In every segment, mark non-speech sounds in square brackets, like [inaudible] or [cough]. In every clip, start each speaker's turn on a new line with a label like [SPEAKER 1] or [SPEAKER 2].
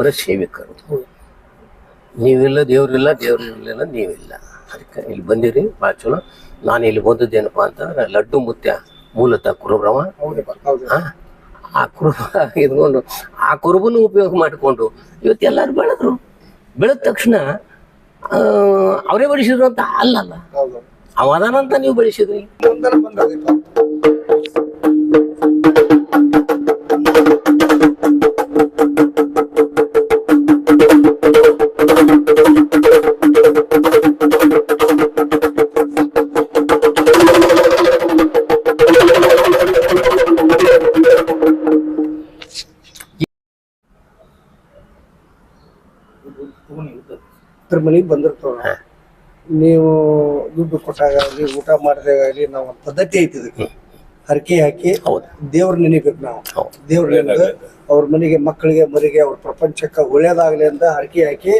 [SPEAKER 1] ದೇವರ ಸೇವಿಕರು. ನೀವಿಲ್ಲ ದೇವ್ರಿಲ್ಲ ದೇವ್ರು ಇರಲಿಲ್ಲ ನೀವಿಲ್ಲ. ಅದಕ್ಕೆ ಇಲ್ಲಿ ಬಂದಿರಿ ಭಾಳ ಚಲೋ. ನಾನು ಇಲ್ಲಿ ಬಂದದ್ದೇನಪ್ಪ ಅಂತಂದ್ರೆ ಲಡ್ಡು ಮುತ್ಯ ಮೂಲತಃ ಕುರುಬ್ರಮ
[SPEAKER 2] ಹೌದು
[SPEAKER 1] ಆ, ಕುರುಬ ಇದ್ಕೊಂಡು ಆ ಕುರುಬನ ಉಪಯೋಗ ಮಾಡಿಕೊಂಡು ಇವತ್ತು ಎಲ್ಲರೂ ಬೆಳೆದ್ರು. ಬೆಳೆದ ತಕ್ಷಣ ಅವರೇ ಬೆಳೆಸಿದ್ರು ಅಂತ ಅಲ್ಲಲ್ಲ.
[SPEAKER 2] ಹೌದು.
[SPEAKER 1] ಅವ ಅದಾನಂತ ನೀವು ಬೆಳೆಸಿದ್ರಿ.
[SPEAKER 2] ಬಂದದಪ್ಪ ಮನೆಗೆ ಬಂದಿರ್ತಾವ ನೀವು ದುಡ್ಡು ಕೊಟ್ಟಾಗ ಆಗಲಿ ಊಟ ಮಾಡಿದಾಗಲಿ ನಾವು ಒಂದು ಪದ್ಧತಿ ಐತಿ ಇದಕ್ಕೆ ಹರಕೆ ಹಾಕಿ ದೇವ್ರ ನೆನಿಬೇಕು ನಾವು. ದೇವ್ರ ಅವ್ರ ಮನೆಗೆ ಮಕ್ಕಳಿಗೆ ಮರಿಗೆ ಅವ್ರ ಪ್ರಪಂಚಕ್ಕೆ ಒಳ್ಳೇದಾಗ್ಲಿ ಅಂತ ಹರಕೆ ಹಾಕಿ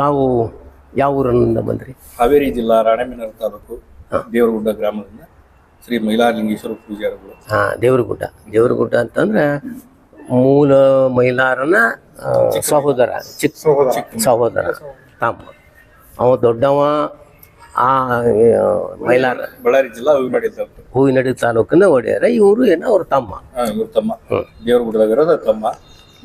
[SPEAKER 1] ತಾವು ಯಾವ ಊರಿನಿಂದ ಬಂದ್ರಿ?
[SPEAKER 3] ಹಾವೇರಿ ಜಿಲ್ಲಾ ರಾಣೆಬೆನ್ನೂರು ತಾಲೂಕು ದೇವರಗುಡ್ಡ ಗ್ರಾಮದಿಂದ ಶ್ರೀ ಮೈಲಾರಲಿಂಗೇಶ್ವರ ಪೂಜಾರಿಗಳು.
[SPEAKER 1] ಹಾ ದೇವರಗುಡ್ಡ. ದೇವರಗುಡ್ಡ ಅಂತಂದ್ರೆ ಮೂಲ ಮೈಲಾರನ ಸಹೋದರ ಚಿಕ್ಕ ಸಹೋದರ. ತಮ್ಮ ಅವ ದೊಡ್ಡವ ಆ ಮೈಲಾರ.
[SPEAKER 3] ಬಳ್ಳಾರಿ ಜಿಲ್ಲಾ ಹೂವಿನಡಿ ತಾಲೂಕು.
[SPEAKER 1] ಹೂವಿನಡಿ ತಾಲೂಕಿನ ಒಡೆಯರ ಇವರು ಏನೋ ಅವ್ರ ತಮ್ಮ.
[SPEAKER 3] ಇವ್ರ ತಮ್ಮ. ದೇವರಗುಡ್ಡದಾಗ ಇರೋದು ತಮ್ಮ.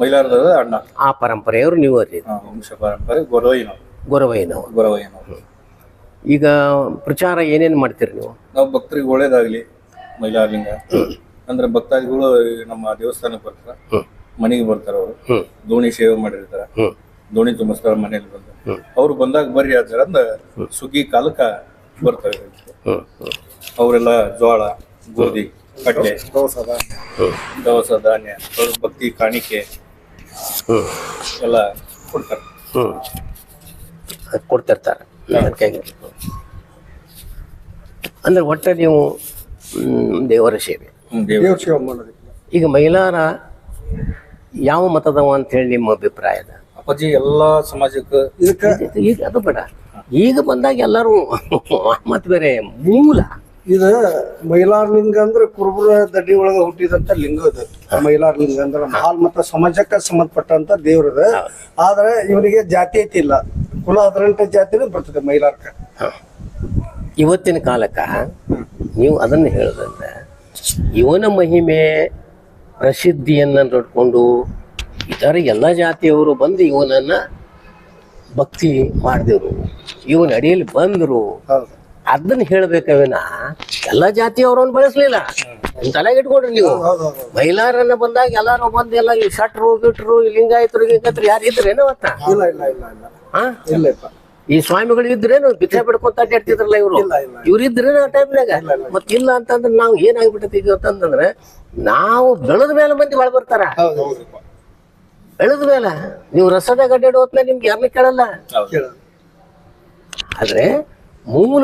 [SPEAKER 3] ಮೈಲಾರದಾಗ ಅಣ್ಣ.
[SPEAKER 1] ಆ ಪರಂಪರೆಯವರು ನೀವು
[SPEAKER 3] ಅಲ್ಲಿ. ವಂಶ ಪರಂಪರೆ ಗೊರವಯ್ಯನವ್ರು.
[SPEAKER 1] ಗೊರವಯ್ಯನವರು.
[SPEAKER 3] ಗೊರವಯ್ಯನವ್ರು.
[SPEAKER 1] ಈಗ ಪ್ರಚಾರ ಏನೇನು ಮಾಡ್ತೀರಿ ನೀವು?
[SPEAKER 3] ನಾವು ಭಕ್ತರಿಗೆ ಒಳ್ಳೇದಾಗ್ಲಿ ಮೈಲಾರಲಿಂಗ. ಅಂದ್ರೆ ಭಕ್ತಾದಿಗಳು ನಮ್ಮ ದೇವಸ್ಥಾನಕ್ಕೆ ಬರ್ತಾರ. ಮನೆಗೆ ಬರ್ತಾರ ಅವರು.
[SPEAKER 1] ಹ್ಮ್.
[SPEAKER 3] ದೋಣಿ ಸೇವೆ ಮಾಡಿರ್ತಾರ.
[SPEAKER 1] ಹ್ಮ್.
[SPEAKER 3] ದೋಣಿ ತುಂಬಿಸ್ತಾರ ಮನೇಲಿ ಬಂದು. ಅವ್ರು ಬಂದಾಗ ಬರ್ರಿ ಅಂದ ಸುಗ್ಗಿ ಕಾಲಕ್ಕ ಬರ್ತಾರೆ.
[SPEAKER 1] ಹ್ಮ್. ಹ್ಮ್.
[SPEAKER 3] ಅವರೆಲ್ಲ ಜೋಳ ಗೋಧಿ ಕಡ್ಲೆ ದವಸ ಧಾನ್ಯ ಅವ್ರ ಭಕ್ತಿ ಕಾಣಿಕೆ. ಎಲ್ಲ ಕೊಡ್ತಾರೆ.
[SPEAKER 1] ಹ್ಮ್. ಅದ್ ಕೊಡ್ತಿರ್ತಾರೆ. ನನ್ ಕೈಗೆ. ಅಂದ್ರೆ ಒಟ್ಟೆ ನೀವು ದೇವರ ಸೇವೆ.
[SPEAKER 3] ದೇವ್ರ
[SPEAKER 1] ಈಗ ಮಹಿಳಾರ ಯಾವ ಮತದವ ಅಂತ ಹೇಳಿ ನಿಮ್ಮ ಅಭಿಪ್ರಾಯದ?
[SPEAKER 3] ಅಪ್ಪಾಜಿ ಎಲ್ಲಾ ಸಮಾಜಕ್ಕೆ
[SPEAKER 2] ಇದಕ್ಕೆ
[SPEAKER 1] ಈಗ ಅದು ಬೇಡ. ಈಗ ಬಂದಾಗ ಎಲ್ಲರೂ ಮತ್ ಬೇರೆ ಮೂಲ.
[SPEAKER 2] ಇದು ಮೈಲಾರ್ ಲಿಂಗ ಅಂದ್ರೆ ಕುರುಬರ ದಡ್ಡಿ ಒಳಗ ಹುಟ್ಟಿದಂತ ಲಿಂಗ ಇದು ಮೈಲಾರ್ ಲಿಂಗ ಅಂದ್ರೆ ಹಾಲ್ ಮತ್ತ ಸಮಾಜಕ್ಕೆ ಸಂಬಂಧಪಟ್ಟಂತ ದೇವ್ರದ ಆದ್ರೆ ಇವನಿಗೆ ಜಾತಿ ಐತಿ ಇಲ್ಲ. ಕುಲ ಹದಿನೆಂಟು ಜಾತಿನೂ ಬರ್ತದೆ ಮೈಲಾರ್ಕ
[SPEAKER 1] ಇವತ್ತಿನ ಕಾಲಕ್ಕ ನೀವು ಅದನ್ನ ಹೇಳದಂದ್ರೆ ಇವನ ಮಹಿಮೆ ಪ್ರಸಿದ್ಧಿಯನ್ನ ನೋಡ್ಕೊಂಡು ಇತರ ಎಲ್ಲ ಜಾತಿಯವರು ಬಂದು ಇವನನ್ನ ಭಕ್ತಿ ಮಾಡಿದೆವು ಇವನ ಅಡಿಯಲ್ಲಿ ಬಂದರು. ಅದನ್ನ ಹೇಳ್ಬೇಕವಿನ ಎಲ್ಲ ಜಾತಿಯವ್ರನ್ನ ಬಳಸ್ಲಿಲ್ಲ. ತಲೆಗೆ ಇಟ್ಕೊಡ್ರಿ ನೀವು. ಮೈಲಾರನ್ನ ಬಂದಾಗ ಎಲ್ಲಾರು ಬಂದು ಎಲ್ಲ ಈ ಶಟ್ರು ಗಿಟ್ರು ಈ ಲಿಂಗಾಯತರು ಗಿಂಗಾಯತರು ಯಾರು ಇದ್ರೇನೋ ಅವತ್ತ?
[SPEAKER 2] ಇಲ್ಲ ಇಲ್ಲ ಇಲ್ಲ ಇಲ್ಲ.
[SPEAKER 1] ಈ ಸ್ವಾಮಿಗಳು ಇದ್ರೇನು ಭಿಕ್ಷೆ ಬಿಡ್ಕೊಂತ ಅಡ್ಡಾಡ್ತಿದ್ರಲ್ಲ ಇವರು?
[SPEAKER 2] ಇಲ್ಲ ಇಲ್ಲ
[SPEAKER 1] ಇವ್ರು ಇದ್ರೇನು ಆ ಟೈಮ್ನಾಗ ಮತ್ತಿಲ್ಲ ಅಂತಂದ್ರೆ ನಾವು ಏನಾಗ್ಬಿಟ್ಟೈತಿ ಅಂತಂದ್ರೆ ನಾವು ಬೆಳೆದ ಮೇಲೆ ಮಂದಿ ಒಳ ಬರ್ತಾರ. ಬೆಳೆದ ಮೇಲೆ. ನೀವು ರಸದಾಗ ಅಡ್ಡಾಡೋ ಹೊತ್ನಾಗ ನಿಮ್ಗೆ ಯಾರನ್ನ ಕೇಳಲ್ಲ.
[SPEAKER 2] ಕೇಳು.
[SPEAKER 1] ಆದ್ರೆ ಮೂಲ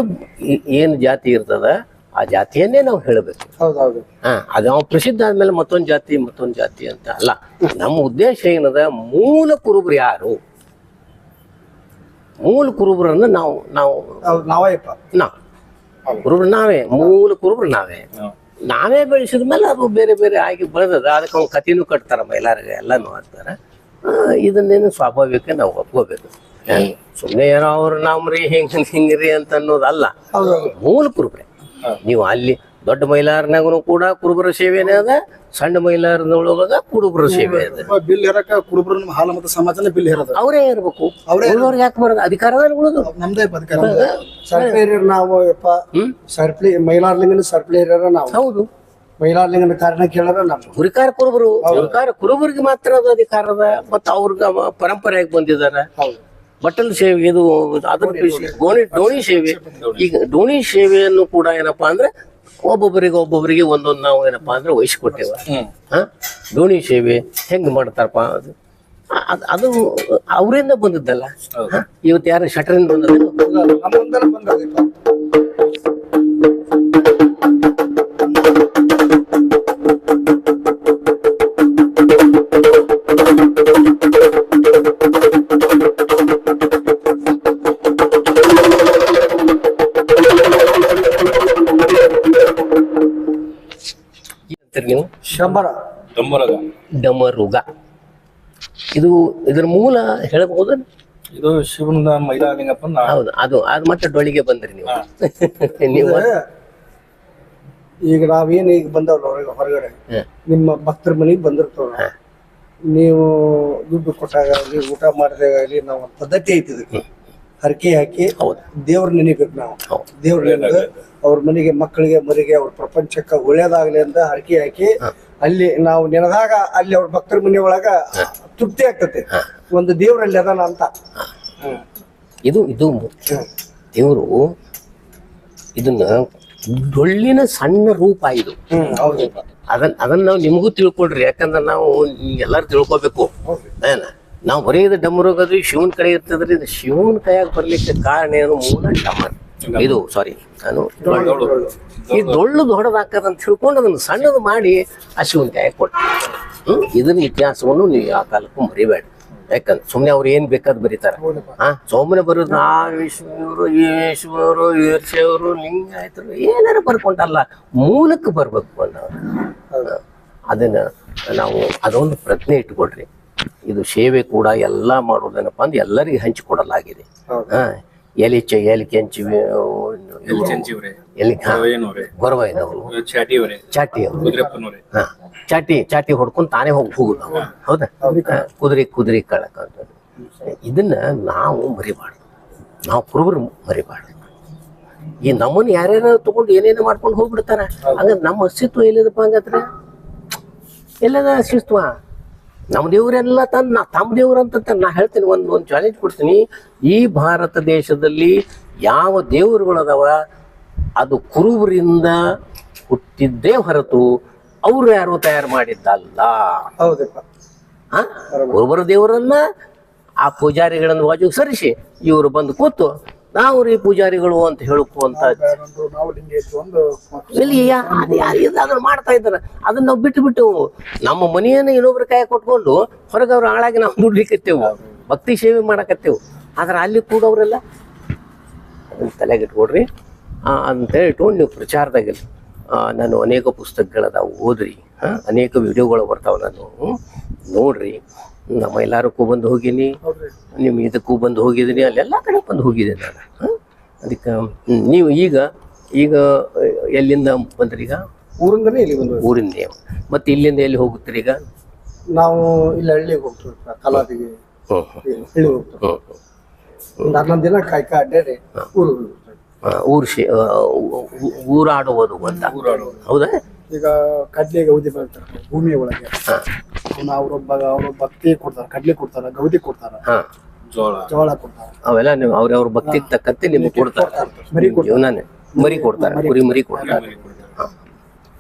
[SPEAKER 1] ಏನು ಜಾತಿ ಇರ್ತದ ಆ ಜಾತಿಯನ್ನೇ ನಾವು ಹೇಳಬೇಕು.
[SPEAKER 2] ಹೌದು ಹೌದು
[SPEAKER 1] ಹಾ ಅದು ನಾವು ಪ್ರಸಿದ್ಧ ಆದ್ಮೇಲೆ ಮತ್ತೊಂದು ಜಾತಿ ಮತ್ತೊಂದು ಜಾತಿ ಅಂತ ಅಲ್ಲ. ನಮ್ಮ ಉದ್ದೇಶ ಏನದ ಮೂಲ ಕುರುಬರು ಯಾರು? ಮೂಲ ಕುರುಬರನ್ನ ನಾವು ನಾವು
[SPEAKER 2] ನಾವೇ ನಾವೇಪ್ಪ
[SPEAKER 1] ನಾವು ಕುರುಬರು ನಾವೇ ಮೂಲ ಕುರುಬರು ನಾವೇ. ನಾವೇ ಬೆಳೆಸಿದ ಮೇಲೆ ಅದು ಬೇರೆ ಬೇರೆ ಆಗಿ ಬೆಳೆದದ. ಅದಕ್ಕೆ ಅವ್ನು ಕಥೆನೂ ಕಟ್ತಾರಮ್ಮ ಎಲ್ಲರಿಗೂ ಎಲ್ಲನೂ ಹಾಕ್ತಾರ ಆ, ಇದನ್ನೇನು ಸ್ವಾಭಾವಿಕ ನಾವು ಒಪ್ಕೋಬೇಕು. ಸುಮ್ಮನೆ ಏನೋ ಅವ್ರು ನಮ್ರಿ ಹಿಂಗ್ ಹಿಂಗ್ರಿ ಅಂತ ಅನ್ನೋದಲ್ಲ ಮೂಲ ಕುರುಬ್ರೆ. ನೀವು ಅಲ್ಲಿ ದೊಡ್ಡ ಮೈಲಾರನಾಗೂ ಕೂಡ ಕುರುಬರ ಸೇವೆನೇ ಅದ ಸಣ್ಣ ಮೈಲಾರದೊಳಗ ಕುರುಬರ ಸೇವೆ ಅದ.
[SPEAKER 2] ಬಿಲ್ ಹೇರಕ ನಮ್ಮ ಹಾಲ ಮತ್ತು ಸಮಾಜನ ಬಿಲ್ ಹೇರದ.
[SPEAKER 1] ಅವರೇ ಇರ್ಬೇಕು.
[SPEAKER 2] ಅವ್ರೇ
[SPEAKER 1] ಉಳ್ದವ್ರಿಗೆ ಯಾಕೆ ಬರೋದು? ಅಧಿಕಾರದಲ್ಲಿ ಉಳಿದು.
[SPEAKER 2] ನಮ್ದೇ ಅಧಿಕಾರ. ಸರ್ಪ್ಲಿ ಹಿರಿಯರು ನಾವು ಯಪ್ಪ. ಸರ್ಪ್ಲಿ ಮೈಲಾರ್ಲಿಂಗನ ಸರ್ಪ್ಲಿ ಹಿರಿಯರ ನಾವು.
[SPEAKER 1] ಹೌದು.
[SPEAKER 2] ಮೈಲಾರ್ಲಿಂಗನ ಕಾರಣ ಕೇಳರ ನಾವು.
[SPEAKER 1] ಹುರಿಕಾರ ಕುರುಬರು. ಹುರಿಕಾರ ಕುರುಬರಿಗೆ ಮಾತ್ರ ಅದು ಅಧಿಕಾರದ ಮತ್ತು ಅವ್ರಿಗೆ ಪರಂಪರೆಯಾಗಿ ಬಂದಿದ್ದಾರೆ
[SPEAKER 2] ಹೌದು.
[SPEAKER 1] ಬಟ್ಟಲ್ ಸೇವೆ ಇದು ಅದರ ಡೋಣಿ ಡೋಣಿ ಸೇವೆ. ಈಗ ಡೋಣಿ ಸೇವೆಯನ್ನು ಕೂಡ ಏನಪ್ಪಾ ಅಂದ್ರೆ ಒಬ್ಬೊಬ್ಬರಿಗೆ ಒಬ್ಬೊಬ್ಬರಿಗೆ ಒಂದೊಂದು ನಾವು ಏನಪ್ಪಾ ಅಂದ್ರೆ ವಹಿಸಿಕೊಟ್ಟೇವ. ಹಾ? ಡೋಣಿ ಸೇವೆ ಹೆಂಗ್ ಮಾಡ್ತಾರಪ್ಪ? ಅದು ಅದು ಅವರಿಂದ ಬಂದದ್ದಲ್ಲ? ಇವತ್ತು ಯಾರು ಶಟರಿಂದ ಬಂದದ್ದು?
[SPEAKER 2] ಶಂಬರ
[SPEAKER 1] ಡಮರುಗ. ಇದು ಇದರ ಮೂಲ ಹೇಳಬಹುದು?
[SPEAKER 3] ಇದು ಶಿವನ
[SPEAKER 1] ಹೌದು ಅದು ಅದು ಮತ್ತೆ ಡೊಳ್ಳಿಗೆ ಬಂದ್ರಿ ನೀವು. ನೀವು
[SPEAKER 2] ಈಗ ನಾವೇನು ಈಗ ಬಂದವ್ರ ಹೊರಗೆ ಹೊರಗಡೆ ನಿಮ್ಮ ಭಕ್ತರ ಮನೆಗೆ ಬಂದಿರ್ತವ್ರ ನೀವು. ದುಡ್ಡು ಕೊಟ್ಟಾಗ ಆಗಲಿ ಊಟ ಮಾಡಿದಾಗಲಿ ನಾವು ಒಂದ್ ಪದ್ಧತಿ ಐತಿ ಇದಕ್ಕೆ ಹರಕೆ ಹಾಕಿ
[SPEAKER 1] ಹೌದು.
[SPEAKER 2] ದೇವ್ರ ನೆನಿಬೇಕು ನಾವು. ದೇವ್ರ ನೆನಪು ಅವ್ರ ಮನೆಗೆ ಮಕ್ಕಳಿಗೆ ಮರಿಗೆ ಅವ್ರ ಪ್ರಪಂಚಕ್ಕೆ ಒಳ್ಳೇದಾಗ್ಲಿ ಅಂತ ಹರಕೆ ಹಾಕಿ ಅಲ್ಲಿ ನಾವು ನೆನೆದಾಗ ಅಲ್ಲಿ ಅವ್ರ ಭಕ್ತರ ಮನೆ ಒಳಗ ತೃಪ್ತಿ ಆಗ್ತತೆ ಒಂದು ದೇವ್ರಲ್ಲಿ ಅದಾನ ಅಂತ.
[SPEAKER 1] ಇದು ಇದು ಮುಖ್ಯ. ದೇವರು ಇದನ್ನ ಡೊಳ್ಳಿನ ಸಣ್ಣ ರೂಪ ಇದು. ಅದನ್ನ ಅದನ್ನ ನಾವು ನಿಮಗೂ ತಿಳ್ಕೊಳ್ರಿ. ಯಾಕಂದ್ರೆ ನಾವು ಎಲ್ಲರೂ ತಿಳ್ಕೊಬೇಕು. ಏನ? ನಾವು ಬರೀ ಇದು ಡಮರುಗದು ಶಿವನ್ ಕಡೆ ಇರ್ತದ್ರಿ ಇದು ಶಿವನ್ ಕೈಯಾಗ ಬರ್ಲಿಕ್ಕೆ ಕಾರಣ ಏನು? ಮೂಲ ಡಮರ್ ಇದು ಸಾರಿ ನಾನು. ಈ ಡೊಳ್ಳು ದೊಡ್ಡದಾಕದಂತ ತಿಳ್ಕೊಂಡು ಅದನ್ನು ಸಣ್ಣದು ಮಾಡಿ ಹಸಿವಂತಾಯ ಕೊಟ್ಟು ಹ್ಮ್? ಇದನ್ನ ಇತಿಹಾಸವನ್ನು ನೀವು ಆ ಕಾಲಕ್ಕೂ ಮರಿಬೇಡ. ಯಾಕಂದ್ರೆ ಸುಮ್ಮನೆ ಅವ್ರು ಏನ್ ಬೇಕಾದ್ ಬರೀತಾರ ಹಾ ಸೋಮನೆ ಬರೋದು ಆ ವಿಷ್ಣುವರು ಈ ವಿಷ್ಣುವರು ಈರ್ಷೆಯವರು ಲಿಂಗಾಯ್ತರು ಏನಾರು ಬರ್ಕೊಂಡಲ್ಲ ಮೂಲಕ್ಕೆ ಬರ್ಬೇಕು ಅನ್ನೋರು ಅದನ್ನ ನಾವು ಅದೊಂದು ಪ್ರಜ್ಞೆ ಇಟ್ಕೊಳ್ರಿ. ಇದು ಸೇವೆ ಕೂಡ ಎಲ್ಲ ಮಾಡೋದೇನಪ್ಪ ಅಂದ್ರೆ ಎಲ್ಲರಿಗೆ ಹಂಚಿಕೊಡಲಾಗಿದೆ. ಹಾ? ಎಲಿ ಚ ಎಲಿ ಕೆಂಚಿ
[SPEAKER 3] ಎಲ್ ಚಂಚಿವ್ರೆ
[SPEAKER 1] ಎಲಿ
[SPEAKER 3] ಏನವ್ರೆ
[SPEAKER 1] ಗೊರವ ಇದ್ದವರು
[SPEAKER 3] ಚಾಟಿಯವ್ರೆ.
[SPEAKER 1] ಚಾಟಿ ಅವರು
[SPEAKER 3] ಕುದುರೆಪ್ಪನವ್ರೆ.
[SPEAKER 1] ಹಾ. ಚಾಟಿ ಚಾಟಿ ಹೊಡ್ಕೊಂಡು ತಾನೇ ಹೋಗಿ ಹೋಗುದು ಹೌದಾ? ಹಾ, ಕುದುರೆ ಕುದುರೆ ಕಳಕ ಅಂತ ಇದನ್ನ ನಾವು ಮರಿಬಾರ್ದು. ನಾವು ಕುರುಬರು ಮರಿಬಾರ್ದು. ಈ ನಮ್ಮನ್ನ ಯಾರ್ಯಾರು ತಗೊಂಡು ಏನೇನು ಮಾಡ್ಕೊಂಡು ಹೋಗ್ಬಿಡ್ತಾರ? ಹಂಗ ನಮ್ಮ ಅಸ್ತಿತ್ವ ಎಲ್ಲಿದಪ್ಪ ಹಂಗಂದ್ರೆ? ಎಲ್ಲದ ಅಸ್ತಿತ್ವ? ನಮ್ಮ ದೇವರೆಲ್ಲ ತನ್ನ ನಾ ತಮ್ಮ ದೇವ್ರು ಅಂತ ನಾ ಹೇಳ್ತೀನಿ ಒಂದು ಒಂದು ಚಾಲೆಂಜ್ ಕೊಡ್ತೀನಿ. ಈ ಭಾರತ ದೇಶದಲ್ಲಿ ಯಾವ ದೇವರುಗಳದಾವ ಅದು ಕುರುಬರಿಂದ ಹುಟ್ಟಿದ್ದೇ ಹೊರತು ಅವ್ರು ಯಾರು ತಯಾರು ಮಾಡಿದ್ದಲ್ಲ.
[SPEAKER 2] ಹೌದಪ್ಪ.
[SPEAKER 1] ಆ? ಕುರುಬರ ದೇವರನ್ನ ಆ ಪೂಜಾರಿಗಳನ್ನು ಬಾಜು ಸರಿಸಿ ಇವರು ಬಂದು ಕೂತು ನಾವು ರೀ ಪೂಜಾರಿಗಳು ಅಂತ ಹೇಳುವಂತ ಇಲ್ಲಿ ಅದನ್ನ ಮಾಡ್ತಾ ಇದ್ದಾರೆ. ಅದನ್ನ ನಾವು ಬಿಟ್ಟು ಬಿಟ್ಟು ನಮ್ಮ ಮನೆಯನ್ನ ಇನ್ನೊಬ್ರ ಕೈ ಕೊಟ್ಕೊಂಡು ಹೊರಗೆ ಅವ್ರ ಹಾಳಾಗಿ ನಾವು ದುಡ್ಲಿಕ್ಕತ್ತೇವು ಭಕ್ತಿ ಸೇವೆ ಮಾಡಕತ್ತೇವು. ಆದ್ರೆ ಅಲ್ಲಿ ಕೂಡವ್ರೆಲ್ಲ ಅದನ್ನ ತಲೆಗೆ ಇಟ್ಕೊಡ್ರಿ ಆ, ಅಂತೇಳಿ ಇಟ್ಕೊಂಡು ನೀವು ಪ್ರಚಾರದಾಗಿಲ್ಲ ನಾನು ಅನೇಕ ಪುಸ್ತಕಗಳದಾವು ಓದ್ರಿ. ಹಾ ಅನೇಕ ವಿಡಿಯೋಗಳು ಬರ್ತಾವ ನಾನು? ನೋಡ್ರಿ. ನಮ್ಮ ಎಲ್ಲಾರಕ್ಕೂ ಬಂದು ಹೋಗೀನಿ. ನಿಮ್ಮ ಇದಕ್ಕೂ ಬಂದು ಹೋಗಿದ್ದೀನಿ ಅಲ್ಲೆಲ್ಲ ಕಡೆ ಬಂದು ಹೋಗಿದೆ ನಾನು? ಅದಕ್ಕೆ ನೀವು ಈಗ ಈಗ ಎಲ್ಲಿಂದ ಬಂದ್ರಿ ಈಗ?
[SPEAKER 2] ಊರಿಂದನೇ ಇಲ್ಲಿ ಬಂದ್ವಿ.
[SPEAKER 1] ಊರಿಂದ ಮತ್ತೆ ಇಲ್ಲಿಂದ ಎಲ್ಲಿ ಹೋಗುತ್ತೀರಿ ಈಗ?
[SPEAKER 2] ನಾವು ಇಲ್ಲಿ ಹಳ್ಳಿಗೆ ಹೋಗ್ತೀವಿ ಕಲಾದಿಗೆ
[SPEAKER 1] ಹ್ಞೂ ಹ್ಞೂ
[SPEAKER 2] ಹಳ್ಳಿ ಹೋಗ್ತೀವಿ. ಹನ್ನೊಂದು ದಿನ ಕಾಯ್ಕ ಅಡ್ಡಾಡಿ
[SPEAKER 1] ಊರು ಊರು ಶೇ ಊರಾಡುವುದು ಊ- ಊರಾಡುವುದು ಹೌದಾ?
[SPEAKER 2] ಈಗ ಕಡ್ಲೆಗೆ ಊದಿ ಬರ್ತಾರೆ ಭೂಮಿಯ ಒಳಗೆ.
[SPEAKER 1] ಹಾಂ.
[SPEAKER 2] ಅವ್ನ ಅವ್ರೊಬ್ಬ ಅವ್ರ ಭಕ್ತಿ ಕೊಡ್ತಾರ ಕಡ್ಲಿ ಕೊಡ್ತಾರ ಗೌದಿ ಕೊಡ್ತಾರ.
[SPEAKER 1] ಹಾಂ.
[SPEAKER 3] ಜೋಳ.
[SPEAKER 2] ಜೋಳ ಕೊಡ್ತಾರ.
[SPEAKER 1] ಅವೆಲ್ಲ ನೀವು ಅವ್ರವ್ರ ಭಕ್ತಿ ತಕ್ಕಂತೆ ನಿಮ್ಗೆ ಕೊಡ್ತಾರ.
[SPEAKER 2] ಮರಿ
[SPEAKER 1] ಜೀವನಾನೇ ಮರಿ ಕೊಡ್ತಾರೆ ಕುರಿ ಮರಿ ಕೊಡ್ತಾರೆ.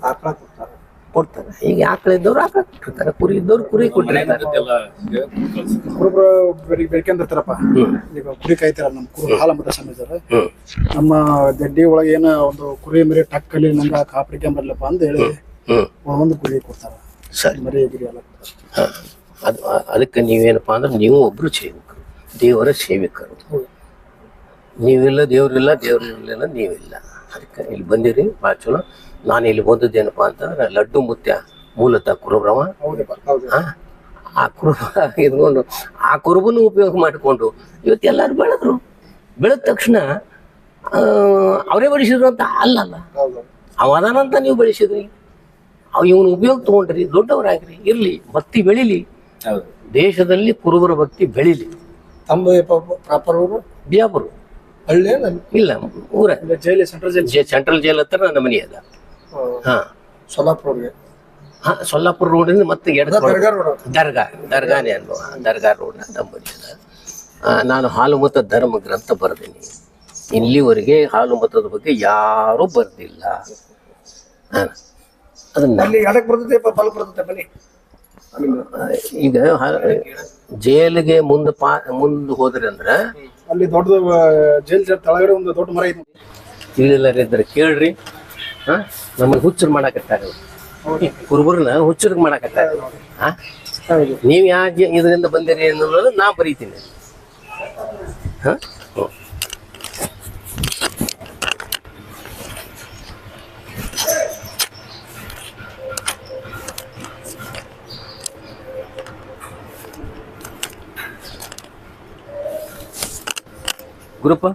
[SPEAKER 2] ಆಕಳ ಕೊಡ್ತಾರ.
[SPEAKER 1] ಕೊಡ್ತಾರೆ. ಈಗ ಆಕಳ ಇದ್ದವ್ರು ಆಕಳ ಕೊಟ್ಟಿರ್ತಾರೆ ಕುರಿ ಇದ್ದವ್ರು ಕುರಿ ಕೊಟ್ಟಿರ್ತಾರೆ
[SPEAKER 3] ಎಲ್ಲ
[SPEAKER 2] ಕುರುಬ್ರು ಬೆಳ್ಕೊಂಡಿರ್ತಾರಪ್ಪ ಈಗ ಕುರಿ ಕಾಯ್ತಾರ ನಮ್ಮ ಕುರು ಹಾಲ ಮತ ಸಮಾಜರ ನಮ್ಮ ಗಡ್ಡಿ ಒಳಗೆ ಏನ ಒಂದು ಕುರಿ ಮರಿ ಟಕ್ಕಲ್ಲಿ ನಂಗ ಕಾಪಾಡ್ಕೊಂಬರ್ಲಪ್ಪ ಅಂತ ಹೇಳಿ
[SPEAKER 1] ಒಂದೊಂದು
[SPEAKER 2] ಒಂದು ಕುರಿ ಕೊಡ್ತಾರ.
[SPEAKER 1] ಸರಿ.
[SPEAKER 2] ಮರಿ ಗಿರಿ ಎಲ್ಲ
[SPEAKER 1] ಅದು ಅದಕ್ಕೆ ನೀವೇನಪ್ಪ ಅಂದ್ರೆ ನೀವು ಒಬ್ರು ಸೇವಕರು. ದೇವರ ಸೇವಕರು. ನೀವಿಲ್ಲ ದೇವರಿಲ್ಲ ದೇವ್ರ ಇರಲಿಲ್ಲ ನೀವಿಲ್ಲ. ಅದಕ್ಕೆ ಇಲ್ಲಿ ಬಂದಿರಿ ಭಾಳ ಚಲೋ. ನಾನು ಇಲ್ಲಿ ಬಂದದ್ದೇನಪ್ಪ ಅಂತಂದ್ರೆ ಲಡ್ಡು ಮುತ್ಯ ಮೂಲತಃ ಕುರುಬ್ರವ ಆ, ಕುರುಬ [laughs] ಇದ್ಕೊಂಡು ಆ ಕುರುಬನ್ನು ಉಪಯೋಗ ಮಾಡಿಕೊಂಡು ಇವತ್ತು ಎಲ್ಲರೂ ಬೆಳೆದ್ರು. ಬೆಳೆದ ತಕ್ಷಣ ಅವರೇ ಬೆಳೆಸಿದ್ರು ಅಂತ ಅಲ್ಲಲ್ಲ.
[SPEAKER 2] ಹೌದು.
[SPEAKER 1] ಅವ ಅದಾನಂತ ನೀವು ಬೆಳೆಸಿದ್ರಿ. ಇವನು ಉಪಯೋಗ ತಗೊಂಡ್ರಿ ದೊಡ್ಡವರಾಗ್ರಿ ಇರ್ಲಿ ಭಕ್ತಿ ಬೆಳಿಲಿ. ದೇಶದಲ್ಲಿ ಕುರುಬರ ಭಕ್ತಿ ಬೆಳಿಲಿ.
[SPEAKER 2] ತಮ್ಮ ಪ್ರಾಪರ್ ಊರು?
[SPEAKER 1] ಬಿಯಾಪುರ.
[SPEAKER 2] ಹಳ್ಳಿ
[SPEAKER 1] ಇಲ್ಲ ಊರ.
[SPEAKER 2] Jail central jail?
[SPEAKER 1] Central jail ಹತ್ರ ನನ್ನ ಮನೆ ಅದ. ಹಾ.
[SPEAKER 2] ಸೊಲ್ಲಾಪುರ್ಗೆ
[SPEAKER 1] ಹಾ ಸೊಲ್ಲಾಪುರ ರೋಡಿಂದ ಮತ್ತೆ ಎಡ
[SPEAKER 2] ದರ್ಗಾ ರೋಡ್
[SPEAKER 1] ದರ್ಗಾ ದರ್ಗಾನೇ ಅನ್ನುವ ದರ್ಗಾ ರೋಡ್ ನಮ್ಮ ಮನೆ ಅದ ನಾನು ಹಾಲು ಮತ ಧರ್ಮ ಗ್ರಂಥ ಬರ್ದೀನಿ. ಇಲ್ಲಿವರೆಗೆ ಹಾಲು ಮತದ ಬಗ್ಗೆ ಯಾರೂ ಬರೆದಿಲ್ಲ. ಹಾ. ಅದನ್ನ.
[SPEAKER 2] ಅಲ್ಲಿ ಎಡಕ್ ಬರ್ತೈತೆ ಬಲ ಬರ್ತೈತೆ ಬನ್ನಿ.
[SPEAKER 1] ಈಗ ಜೈಲಿಗೆ ಮುಂದೆ ಪಾ ಮುಂದೆ ಹೋದ್ರಿ ಅಂದ್ರ
[SPEAKER 2] ಅಲ್ಲಿ ದೊಡ್ಡ ಜೈಲ್ ತಳಗಡೆ ಒಂದು ದೊಡ್ಡ ಮರ ಐತಿ.
[SPEAKER 1] ತಿಳಿಲ್ಲರಿದ್ರೆ ಕೇಳ್ರಿ. ಹಾ? ನಮಗೆ ಹುಚ್ಚರು ಮಾಡಾಕತ್ತಾರ ಕುರುಬರನ್ನ ಹುಚ್ಚರಿಗೆ ಮಾಡಕತ್ತಾರ ಹಾ? ನೀವು ಯಾ ಇದರಿಂದ ಬಂದಿರಿ ಅನ್ನೋದು ನಾ ಬರೀತೀನಿ. ಹಾ? ಹ್ಮ್. ಗ್ರೂಪ್ ಬೇಡ